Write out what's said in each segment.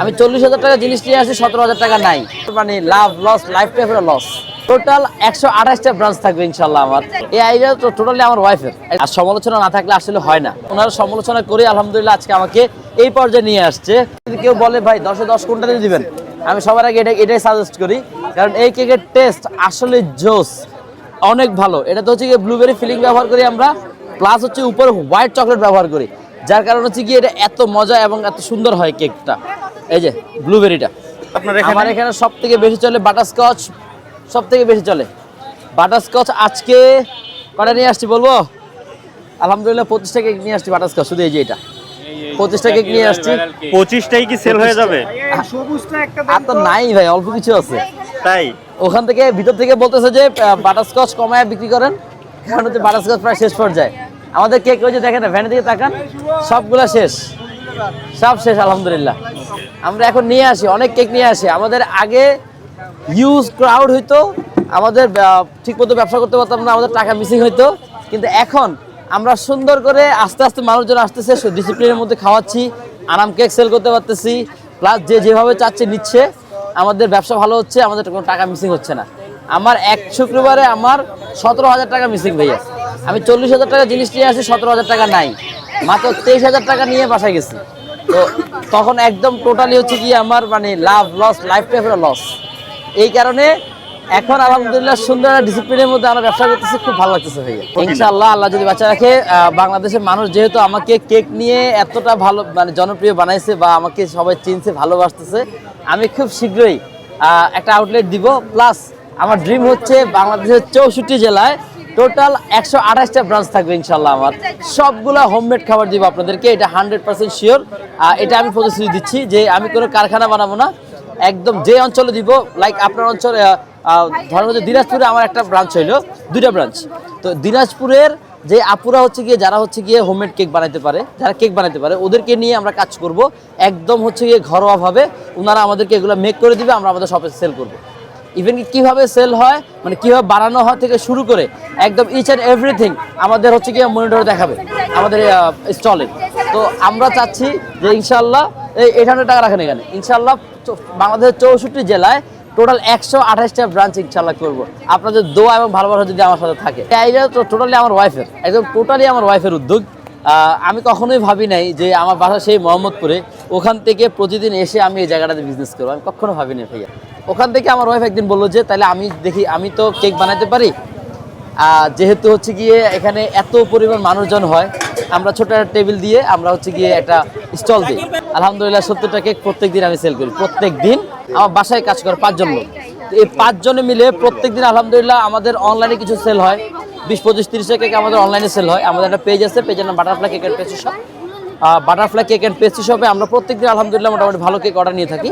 আমি চল্লিশ হাজার টাকা জিনিস নিয়ে আসি সতেরো হাজার টাকা নাই। মানে লাভ লস লাইফ টাইপের লস টোটাল একশো আঠাশটা ব্রাঞ্চ থাকবে ইনশাল্লাহ আমার। এই আইডিয়া তো টোটালি আমার ওয়াইফের আর সমালোচনা না থাকলে আসলে হয় না। ওনারা সমালোচনা করে আলহামদুলিল্লাহ আজকে আমাকে এই পর্যায়ে নিয়ে আসছে। কেউ বলে, ভাই, দশে দশ কোনটা দিয়ে দিবেন? আমি সবার আগে এটা এটাই সাজেস্ট করি। কারণ এই কেকের টেস্ট আসলে জোস অনেক ভালো। এটা তো হচ্ছে গিয়ে ব্লুবেরি ফিলিং ব্যবহার করি আমরা প্লাস হচ্ছে উপরে হোয়াইট চকলেট ব্যবহার করি। যার কারণে হচ্ছে কি এটা এত মজা এবং এত সুন্দর হয় কেকটা এই যে ব্লুবেরিটা আপনার আমার এখানে সব থেকে বেশি চলে বাটারস্কচ সব থেকে বেশি চলে। বাটারস্কচ আজকে কটা নিয়ে আসছি বলব? আলহামদুলিল্লাহ পঁচিশটা কেক নিয়ে আসছি বাটারস্কচ শুধু এই যে এটা। পঁচিশটা কেক নিয়ে আসছি। পঁচিশটাই কি সেল হয়ে যাবে? আর তো নাই ভাই অল্প কিছু আছে। তাই? ওখান থেকে ভিতর থেকে বলতেছে যে বাটারস্কচ কমায় বিক্রি করেন। কারণ হচ্ছে বাটারস্কচ প্রায় শেষ পর্যায়ে। আমাদের কেক ওই যে দেখেন ভ্যানের দিকে তাকান সবগুলা শেষ। সব শেষ, আলহামদুলিল্লাহ। আমরা এখন নিয়ে আসি, অনেক কেক নিয়ে আসি। আমাদের আগে ইউজ ক্রাউড হইতো, আমাদের ঠিক মতো ব্যবসা করতে পারতাম না, আমাদের টাকা মিসিং হইতো। কিন্তু এখন আমরা সুন্দর করে আস্তে আস্তে মানুষজন আসতেছে ডিসিপ্লিনের মধ্যে খাওয়াচ্ছি, আরাম কেক সেল করতে পারতেছি প্লাস যে যেভাবে চাচ্ছে নিচ্ছে, আমাদের ব্যবসা ভালো হচ্ছে, আমাদের কোনো টাকা মিসিং হচ্ছে না। আমার এক শুক্রবারে আমার সতেরো হাজার টাকা মিসিং ভাইয়া। আমি চল্লিশ হাজার টাকা জিনিস নিয়ে আসি, সতেরো হাজার টাকা নাই। মাত্র তেইশ হাজার টাকা নিয়ে বাসায় গেছি। তো তখন একদম টোটালি হচ্ছে কি আমার মানে লাভ লস লাইফ টাইপের লস এই কারণে এখন আলহামদুলিল্লাহ সুন্দর ডিসিপ্লিনের মধ্যে আমরা ব্যবসা করতেছি খুব ভালো লাগতেছে ভাইয়া। ইনশাআল্লাহ আল্লাহ যদি বাচ্চা রাখে বাংলাদেশের মানুষ যেহেতু আমাকে কেক নিয়ে এতটা ভালো মানে জনপ্রিয় বানাইছে বা আমাকে সবাই চিনছে ভালোবাসতেছে আমি খুব শীঘ্রই আহ, একটা আউটলেট দিব। প্লাস আমার ড্রিম হচ্ছে বাংলাদেশের চৌষট্টি জেলায় টোটাল একশো আঠাশটা ব্রাঞ্চ থাকবে ইনশাল্লাহ আমার। সবগুলা হোমমেড খাবার দিব আপনাদেরকে, এটা হান্ড্রেড পার্সেন্ট শিওর এটা আমি প্রতিশ্রুতি দিচ্ছি যে আমি কোনো কারখানা বানাবো না। একদম যে অঞ্চলে দিব লাইক আপনার অঞ্চলে ধরেন হচ্ছে দিনাজপুরে আমার একটা ব্রাঞ্চ হইল, দুইটা ব্রাঞ্চ তো দিনাজপুরের যে আপুরা হচ্ছে গিয়ে, যারা হচ্ছে গিয়ে হোমমেড কেক বানাইতে পারে, যারা কেক বানাইতে পারে, ওদেরকে নিয়ে আমরা কাজ করব। একদম হচ্ছে গিয়ে ঘরোয়াভাবে, ওনারা আমাদেরকে এগুলো মেক করে দিবে, আমরা আমাদের শপে সেল করব। ইভেন কি কীভাবে সেল হয় মানে কীভাবে বানানো হয় থেকে শুরু করে একদম ইচ অ্যান্ড এভরিথিং আমাদের হচ্ছে গিয়ে মনিটরে দেখাবে, আমাদের স্টলে তো আমরা চাচ্ছি যে ইনশাল্লাহ এই এইট হান্ড্রেড টাকা রাখেন এখানে। ইনশাল্লাহ বাংলাদেশের চৌষট্টি জেলায় টোটাল একশো আঠাশটা ব্রাঞ্চ ইনশাল্লাহ করব। আপনাদের দোয়া এবং ভালোবাসা যদি আমার সাথে থাকে। তো টোটালি আমার ওয়াইফের একদম টোটালি আমার ওয়াইফের উদ্যোগ। আমি কখনোই ভাবি নাই যে আমার বাসা সেই মোহাম্মদপুরে ওখান থেকে প্রতিদিন এসে আমি এই জায়গাটাতে বিজনেস করব। আমি কখনো ভাবিনি ভাইয়া। ওখান থেকে আমার ওয়াইফ একদিন বলল যে তাহলে আমি দেখি, আমি তো কেক বানাতে পারি। যেহেতু হচ্ছে গিয়ে এখানে এত পরিমাণ মানুষজন হয়, আমরা ছোট একটা টেবিল দিয়ে আমরা হচ্ছে গিয়ে একটা স্টল দিই। আলহামদুলিল্লাহ সত্তরটা কেক প্রত্যেক দিন আমি সেল করি প্রত্যেক দিন আমার বাসায় কাজ করে পাঁচজন লোক। এই পাঁচজনে মিলে প্রত্যেক দিন আলহামদুলিল্লাহ আমাদের অনলাইনে কিছু সেল হয়। বিশ, পঁচিশ, তিরিশটা কেক আমাদের অনলাইনে সেল হয়। আমাদের একটা পেজ আছে পেজের নাম butterfly cake and pastry shop butterfly cake and pastry শপে আমরা প্রত্যেকদিন আলহামদুলিল্লাহ মোটামুটি ভালো কেক অর্ডার নিয়ে থাকি।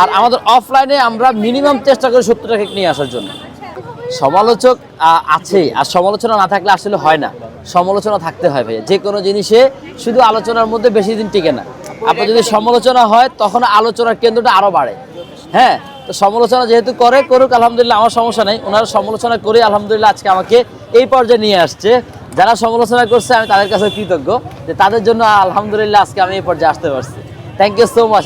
আর আমাদের অফলাইনে আমরা মিনিমাম চেষ্টা করি সত্তরটা কেক নিয়ে আসার জন্য। সমালোচক আছে আর সমালোচনা না থাকলে আসলে হয় না। সমালোচনা থাকতে হয় ভাই যে কোনো জিনিসে শুধু আলোচনার মধ্যে বেশি দিন টিকে না। আপনার যদি সমালোচনা হয়, তখন আলোচনার কেন্দ্রটা আরও বাড়ে। হ্যাঁ? তো সমালোচনা যেহেতু করে, করুক, আলহামদুলিল্লাহ, আমার সমস্যা নেই। ওনারা সমালোচনা করে, আলহামদুলিল্লাহ, আজকে আমাকে এই পর্যায়ে নিয়ে আসছে। যারা সমালোচনা করছে, আমি তাদের কাছে কৃতজ্ঞ যে তাদের জন্য আলহামদুলিল্লাহ আজকে আমি এই পর্যায়ে আসতে পারছি। Thank you so much